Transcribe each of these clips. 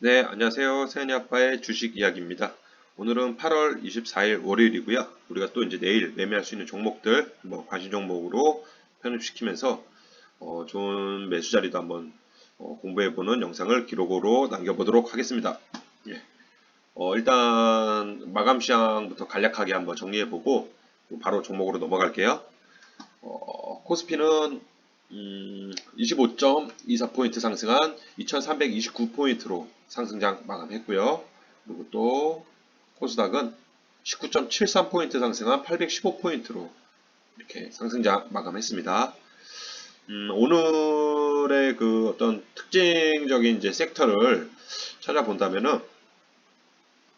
네, 안녕하세요. 세연이 아빠의 주식 이야기입니다. 오늘은 8월 24일 월요일이고요. 우리가 또 이제 내일 매매할 수 있는 종목들, 뭐 관심 종목으로 편입시키면서 어, 좋은 매수 자리도 한번 어, 공부해보는 영상을 기록으로 남겨보도록 하겠습니다. 예. 어, 일단 마감 시장부터 간략하게 한번 정리해보고 바로 종목으로 넘어갈게요. 어, 코스피는 음, 25.24포인트 상승한 2329포인트로 상승장 마감했고요. 그리고 또 코스닥은 19.73포인트 상승한 815포인트로 이렇게 상승장 마감했습니다. 음, 오늘의 그 어떤 특징적인 이제 섹터를 찾아본다면은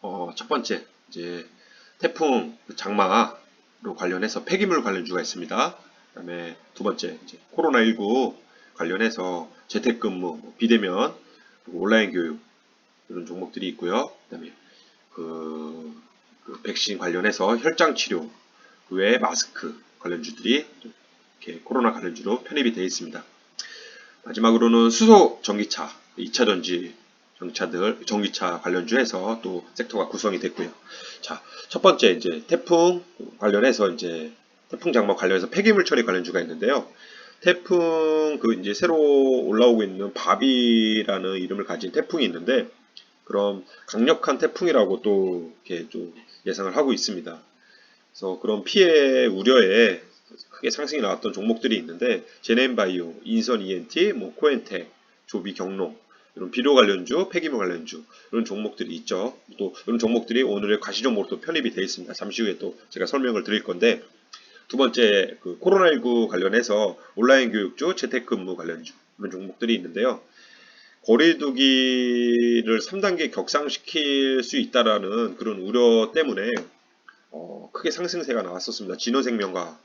어, 첫 번째 이제 태풍 장마로 관련해서 폐기물 관련주가 있습니다. 그다음에 두 번째 이제 코로나 19 관련해서 재택근무, 뭐 비대면, 온라인 교육 이런 종목들이 있고요. 그다음에 그, 그 백신 관련해서 혈장 치료 그 외에 마스크 관련주들이 이렇게 코로나 관련주로 편입이 되어 있습니다. 마지막으로는 수소 전기차, 2차 전지 전기차들, 전기차 관련주에서 또 섹터가 구성이 됐고요. 자, 첫 번째 이제 태풍 관련해서 이제 태풍 장마 관련해서 폐기물 처리 관련주가 있는데요. 태풍 그 이제 새로 올라오고 있는 바비라는 이름을 가진 태풍이 있는데 그럼 강력한 태풍이라고 또 이렇게 좀 예상을 하고 있습니다. 그래서 그런 피해 우려에 크게 상승이 나왔던 종목들이 있는데 제넨바이오, 인선 ENT, 뭐 코엔텍, 조비 경농 이런 비료 관련주, 폐기물 관련주 이런 종목들이 있죠. 또 이런 종목들이 오늘의 과시 종목으로 또 편입이 되어 있습니다. 잠시 후에 또 제가 설명을 드릴 건데 두 번째 그 코로나19 관련해서 온라인 교육주, 재택근무 관련주 이런 종목들이 있는데요. 거리두기를 3단계 격상시킬 수 있다라는 그런 우려 때문에 어, 크게 상승세가 나왔었습니다. 진호생명과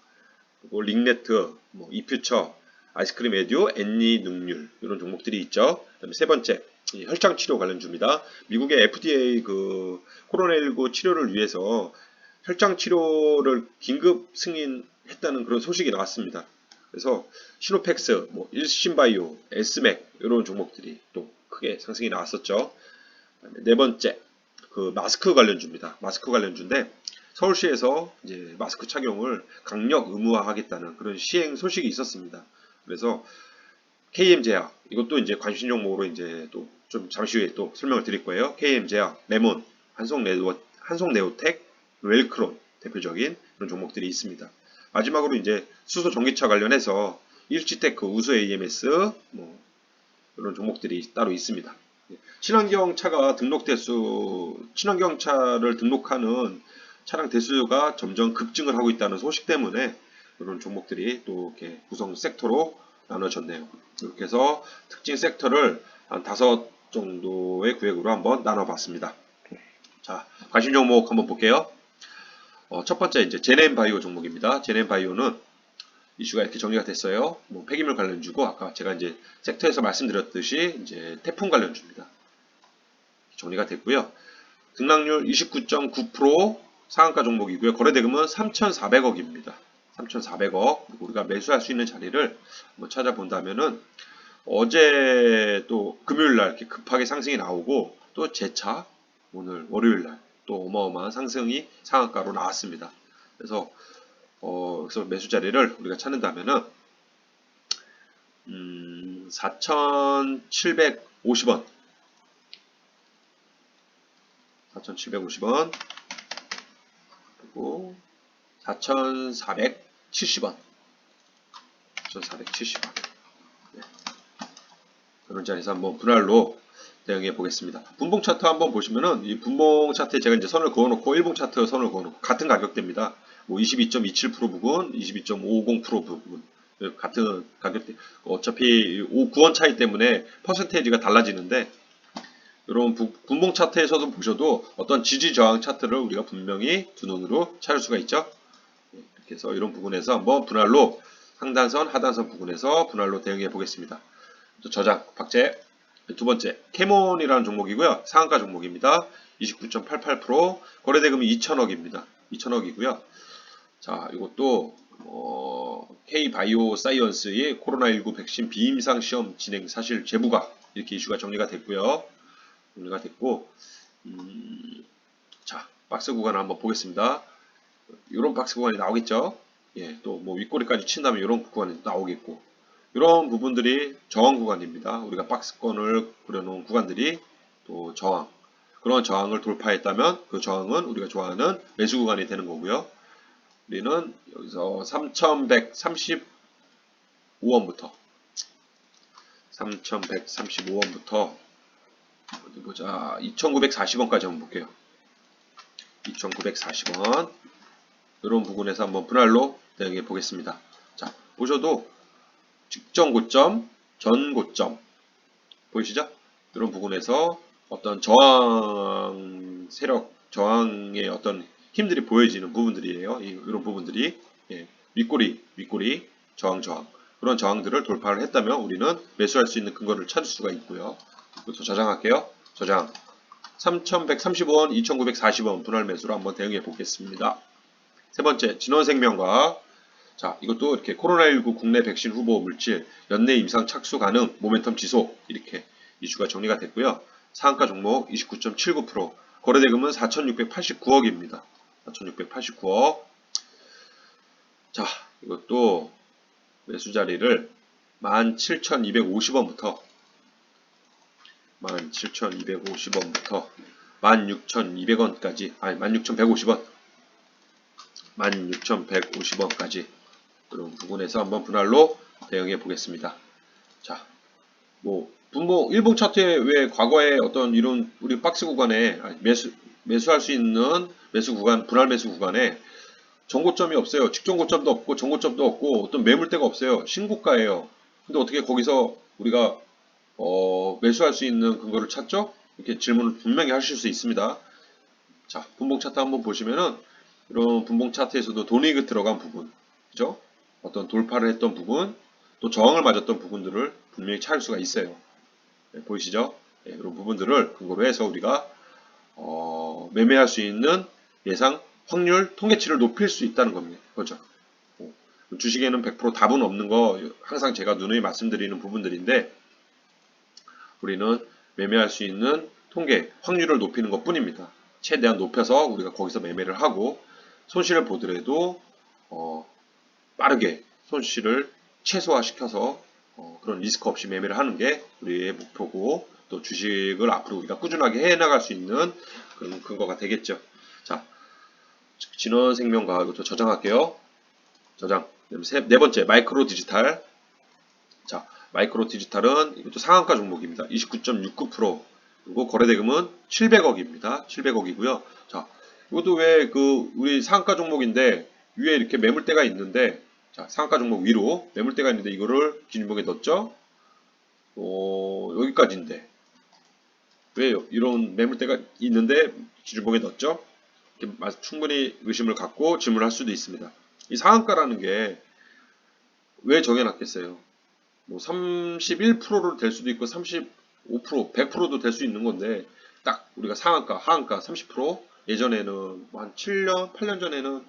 그리고 링네트, 뭐 이퓨처, 아이스크림 에듀, 엔니 능률 이런 종목들이 있죠. 그다음에 세 번째 혈장 치료 관련주입니다. 미국의 FDA 그 코로나19 치료를 위해서 혈장 치료를 긴급 승인했다는 그런 소식이 나왔습니다. 그래서 시노펙스, 뭐 일신바이오, 에스맥 이런 종목들이 또 크게 상승이 나왔었죠. 네 번째 그 마스크 관련주입니다. 마스크 관련주인데 서울시에서 이제 마스크 착용을 강력 의무화하겠다는 그런 시행 소식이 있었습니다. 그래서 KM 제약 이것도 이제 관심 종목으로 이제 또 좀 잠시 후에 또 설명을 드릴 거예요. KM 제약, 레몬, 한송 네오 한송 네오텍, 웰크론 대표적인 그런 종목들이 있습니다. 마지막으로 이제 수소 전기차 관련해서 일지테크, 우수 AMS 뭐 이런 종목들이 따로 있습니다. 친환경 차가 등록 대수, 친환경 차를 등록하는 차량 대수가 점점 급증을 하고 있다는 소식 때문에 이런 종목들이 또 이렇게 구성 섹터로 나눠졌네요. 이렇게 해서 특징 섹터를 한 다섯 정도의 구획으로 한번 나눠봤습니다. 자, 관심 종목 한번 볼게요. 어, 첫 번째 이제 제넨바이오 종목입니다. 제넨바이오는 이슈가 이렇게 정리가 됐어요. 뭐 폐기물 관련주고 아까 제가 이제 섹터에서 말씀드렸듯이 이제 태풍 관련주입니다. 정리가 됐고요. 등락률 29.9% 상한가 종목이고요. 거래대금은 3,400억입니다. 3,400억. 그리고 우리가 매수할 수 있는 자리를 한번 찾아본다면은 어제 또 금요일 날 이렇게 급하게 상승이 나오고 또 재차 오늘 월요일 날 또 어마어마한 상승이 상한가로 나왔습니다. 그래서 어, 그래서 매수 자리를 우리가 찾는다면은 음, 4,750원 4,750원 그리고 4,470원 4,470원 네. 그런 자리에서 한번 분할로 대응해 보겠습니다. 분봉 차트 한번 보시면은 이 분봉 차트에 제가 이제 선을 그어놓고 일봉 차트 선을 그어놓고 같은 가격대입니다. 뭐 22.27% 부분, 22.50% 부분 같은 가격대. 어차피 5, 9원 차이 때문에 퍼센테이지가 달라지는데 이런 분봉 차트에서도 보셔도 어떤 지지 저항 차트를 우리가 분명히 두 눈으로 찾을 수가 있죠. 이렇게 해서 이런 부분에서 한번 분할로 상단선, 하단선 부분에서 분할로 대응해 보겠습니다. 또 저장, 박제. 두 번째, 캐몬이라는 종목이고요. 상한가 종목입니다. 29.88% 거래대금이 2천억입니다. 2천억이고요. 자, 이것도 어, K바이오 사이언스의 코로나19 백신 비임상 시험 진행 사실 제보가 이렇게 이슈가 정리가 됐고요. 정리가 됐고 음, 자 박스 구간을 한번 보겠습니다. 이런 박스 구간이 나오겠죠. 예, 또 뭐 윗꼬리까지 친다면 이런 구간이 나오겠고 이런 부분들이 저항 구간입니다. 우리가 박스권을 그려놓은 구간들이 또 저항 그런 저항을 돌파했다면 그 저항은 우리가 좋아하는 매수 구간이 되는 거고요. 우리는 여기서 3135원부터 3135원부터 어디 보자 2940원까지 한번 볼게요. 2940원 이런 부분에서 한번 분할로 대응해 보겠습니다. 자 보셔도 직전 고점, 전 고점 보이시죠? 이런 부분에서 어떤 저항 세력, 저항의 어떤 힘들이 보여지는 부분들이에요. 이- 이런 부분들이 예, 윗꼬리, 윗꼬리, 저항, 저항 그런 저항들을 돌파를 했다면 우리는 매수할 수 있는 근거를 찾을 수가 있고요. 이것도 저장할게요. 저장 3,130원, 2,940원 분할 매수로 한번 대응해 보겠습니다. 세 번째, 진원생명과 자, 이것도 이렇게 코로나19 국내 백신 후보 물질 연내 임상 착수 가능 모멘텀 지속 이렇게 이슈가 정리가 됐고요. 상한가 종목 29.79% 거래 대금은 4,689억입니다. 4,689억. 자, 이것도 매수 자리를 17,250원부터 17,250원부터 16,200원까지 아니 16,150원 16,150원까지 그런 부분에서 한번 분할로 대응해 보겠습니다. 자, 뭐 분봉 일봉 차트에 왜 과거에 어떤 이런 우리 박스 구간에 매수 매수할 수 있는 매수 구간 분할 매수 구간에 정고점이 없어요. 직전 고점도 없고 정고점도 없고 어떤 매물대가 없어요. 신고가예요. 근데 어떻게 거기서 우리가 어, 매수할 수 있는 근거를 찾죠? 이렇게 질문을 분명히 하실 수 있습니다. 자, 분봉 차트 한번 보시면은 이런 분봉 차트에서도 돈이 들어간 부분, 그죠? 어떤 돌파를 했던 부분, 또 저항을 맞았던 부분들을 분명히 찾을 수가 있어요. 네, 보이시죠? 네, 이런 부분들을 근거로 해서 우리가 어, 매매할 수 있는 예상 확률 통계치를 높일 수 있다는 겁니다. 그렇죠? 어, 주식에는 100% 답은 없는 거 항상 제가 누누이 말씀드리는 부분들인데 우리는 매매할 수 있는 통계 확률을 높이는 것 뿐입니다. 최대한 높여서 우리가 거기서 매매를 하고 손실을 보더라도 어, 빠르게 손실을 최소화시켜서 어, 그런 리스크 없이 매매를 하는 게 우리의 목표고 또 주식을 앞으로 우리가 꾸준하게 해 나갈 수 있는 그런 근거가 되겠죠. 자, 진원생명과 이것도 저장할게요. 저장. 세- 네 번째 마이크로 디지털. 자, 마이크로 디지털은 이것도 상한가 종목입니다. 29.69% 그리고 거래대금은 700억입니다. 700억이고요. 자, 이것도 왜 그 우리 상한가 종목인데 위에 이렇게 매물대가 있는데 자, 상한가 종목 위로 매물대가 있는데 이거를 기준봉에 넣었죠? 어, 여기까지인데 왜 이런 매물대가 있는데 기준봉에 넣었죠? 충분히 의심을 갖고 질문할 수도 있습니다. 이 상한가라는 게 왜 정해놨겠어요? 뭐 31%로 될 수도 있고 35%, 100%도 될 수 있는 건데 딱 우리가 상한가, 하한가 30% 예전에는 뭐 한 7년, 8년 전에는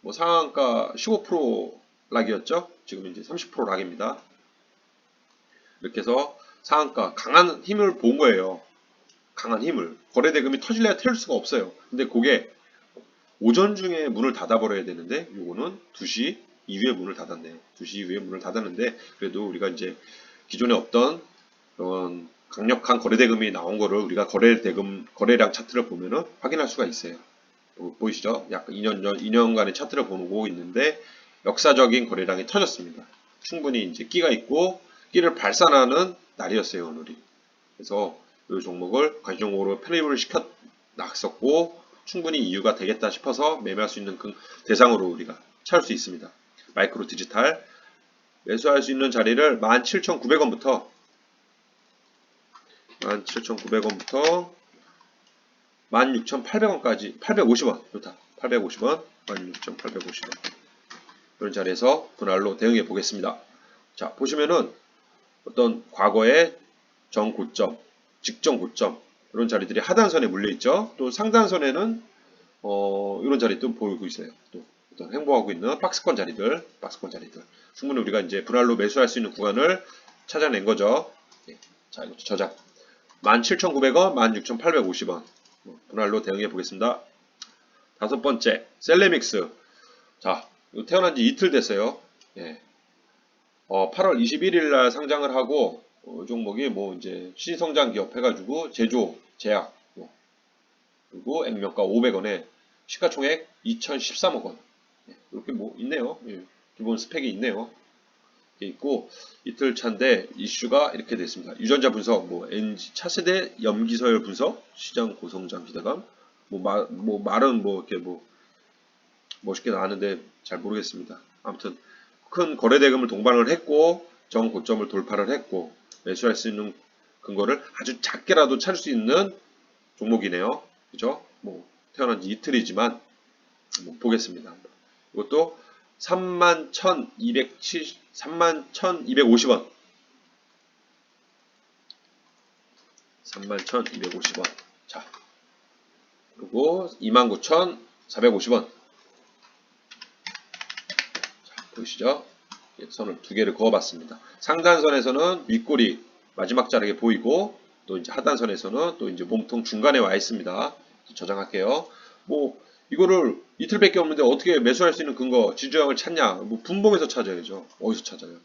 뭐 상한가 15% 락이었죠. 지금 이제 30% 락입니다. 이렇게 해서 상한가 강한 힘을 본 거예요. 강한 힘을 거래 대금이 터질래야 터질 수가 없어요. 근데 그게 오전 중에 문을 닫아버려야 되는데 요거는 2시 이후에 문을 닫았네요. 2시 이후에 문을 닫았는데 그래도 우리가 이제 기존에 없던 그런 강력한 거래 대금이 나온 거를 우리가 거래 대금 거래량 차트를 보면은 확인할 수가 있어요. 보- 보이시죠? 약 2년 전 2년간의 차트를 보고 있는데 역사적인 거래량이 터졌습니다. 충분히 이제 끼가 있고 끼를 발산하는 날이었어요 오늘이. 그래서 이 종목을 관심 종목으로 편입을 시켜 놨었고 충분히 이유가 되겠다 싶어서 매매할 수 있는 그 대상으로 우리가 찾을 수 있습니다. 마이크로 디지털 매수할 수 있는 자리를 17,900원부터 17,900원부터 16,800원까지 850원 좋다. 850원 16,850원 이런 자리에서 분할로 대응해 보겠습니다. 자 보시면은 어떤 과거의 정고점, 직전 고점 이런 자리들이 하단선에 물려 있죠. 또 상단선에는 어, 이런 자리도 보이고 있어요. 또 어떤 행보하고 있는 박스권 자리들, 박스권 자리들. 충분히 우리가 이제 분할로 매수할 수 있는 구간을 찾아낸 거죠. 예. 자, 이것도 저장. 17,900원, 16,850원. 뭐, 분할로 대응해 보겠습니다. 다섯 번째, 셀레믹스. 자, 태어난 지 이틀 됐어요. 예. 어, 8월 21일 날 상장을 하고, 어, 이 종목이 뭐 이제 시성장 기업 해가지고 제조, 제약, 뭐, 그리고 액면가 500원에 시가총액 2013억 원. 예, 이렇게 뭐 있네요. 예, 기본 스펙이 있네요. 있고 이틀 차인데 이슈가 이렇게 됐습니다. 유전자 분석, 뭐 NG 차세대 염기서열 분석, 시장 고성장 기대감, 뭐, 마, 뭐 말은 뭐 이렇게 뭐 멋있게 나왔는데 잘 모르겠습니다. 아무튼 큰 거래 대금을 동반을 했고 정 고점을 돌파를 했고 매수할 수 있는 근거를 아주 작게라도 찾을 수 있는 종목이네요. 그죠? 뭐 태어난 지 이틀이지만 뭐 보겠습니다. 이것도 31,270 31,250원 31,250원 자 그리고 29,450원 자 보이시죠? 예, 선을 두 개를 그어봤습니다. 상단선에서는 윗골이 마지막 자락에 보이고 또 이제 하단선에서는 또 이제 몸통 중간에 와 있습니다. 저장할게요. 뭐 이거를 이틀밖에 없는데 어떻게 매수할 수 있는 근거 지주형을 찾냐? 뭐 분봉에서 찾아야죠. 어디서 찾아요?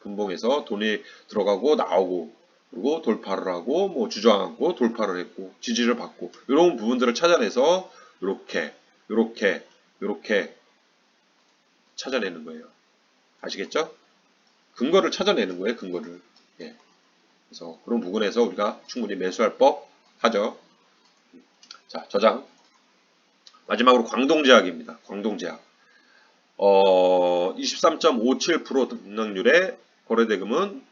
분봉에서 돈이 들어가고 나오고 그리고 돌파를 하고 뭐 주저앉고 돌파를 했고 지지를 받고 이런 부분들을 찾아내서 이렇게 이렇게 이렇게 찾아내는 거예요. 아시겠죠? 근거를 찾아내는 거예요. 근거를. 예. 그래서 그런 부분에서 우리가 충분히 매수할 법 하죠. 자, 저장. 마지막으로 광동제약입니다. 광동제약. 어, 23.57% 등락률의 거래대금은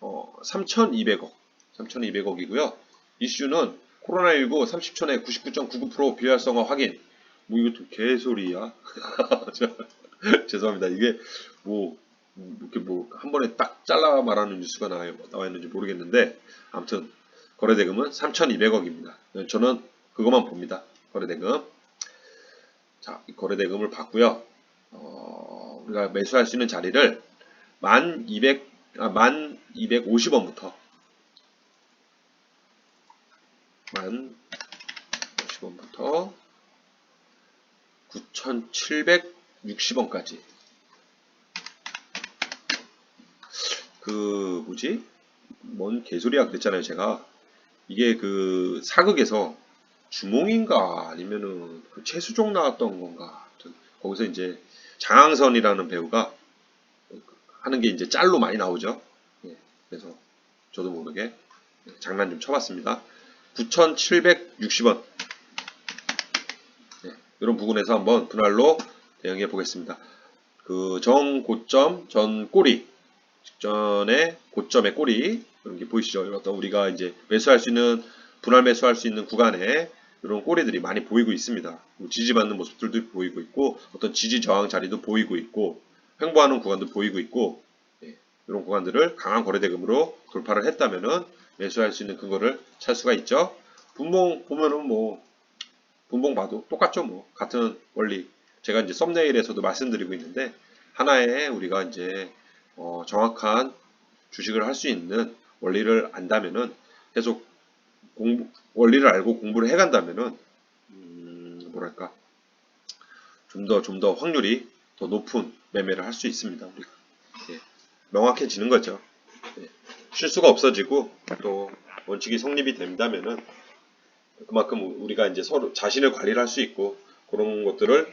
어, 3,200억. 3,200억이고요. 이슈는 코로나19 30초 내 99.99% 비활성화 확인. 뭐또 개소리야. 죄송합니다. 이게 뭐 이렇게 뭐 한 번에 딱 잘라 말하는 뉴스가 나와, 나와 있는지 모르겠는데 아무튼 거래 대금은 3,200억입니다. 저는 그것만 봅니다. 거래 대금. 자, 이 거래 대금을 받고요. 어, 우리가 매수할 수 있는 자리를 1,200, 아, 1,250원부터 1,050원부터 9,760원까지. 그 뭐지? 뭔 개소리야 그랬잖아요 제가. 이게 그 사극에서 주몽인가 아니면은 그 최수종 나왔던 건가. 거기서 이제 장항선이라는 배우가 하는 게 이제 짤로 많이 나오죠. 예, 그래서 저도 모르게 장난 좀 쳐봤습니다. 9,760원. 네, 이런 부분에서 한번 분할로 대응해 보겠습니다 그 정 고점 전 꼬리 직전의 고점의 꼬리 이런 게 보이시죠? 어떤 우리가 이제 매수할 수 있는 분할 매수할 수 있는 구간에 이런 꼬리들이 많이 보이고 있습니다. 뭐 지지받는 모습들도 보이고 있고 어떤 지지 저항 자리도 보이고 있고 횡보하는 구간도 보이고 있고 예, 이런 구간들을 강한 거래대금으로 돌파를 했다면은 매수할 수 있는 근거를 찾을 수가 있죠. 분봉 보면은 뭐 분봉 봐도 똑같죠 뭐 같은 원리 제가 이제 썸네일에서도 말씀드리고 있는데 하나의 우리가 이제 어, 정확한 주식을 할 수 있는 원리를 안다면은 계속 공부, 원리를 알고 공부를 해간다면은 음, 뭐랄까 좀 더 좀더 확률이 더 높은 매매를 할 수 있습니다. 우리가 예, 명확해지는 거죠. 예, 실수가 없어지고 또 원칙이 성립이 된다면은 그만큼 우리가 이제 서로 자신을 관리를 할 수 있고 그런 것들을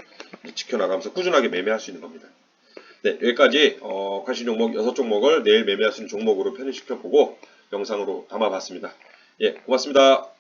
지켜나가면서 꾸준하게 매매할 수 있는 겁니다. 네, 여기까지 어, 관심 종목 6종목을 내일 매매할 수 있는 종목으로 편입시켜 보고 영상으로 담아봤습니다. 예, 고맙습니다.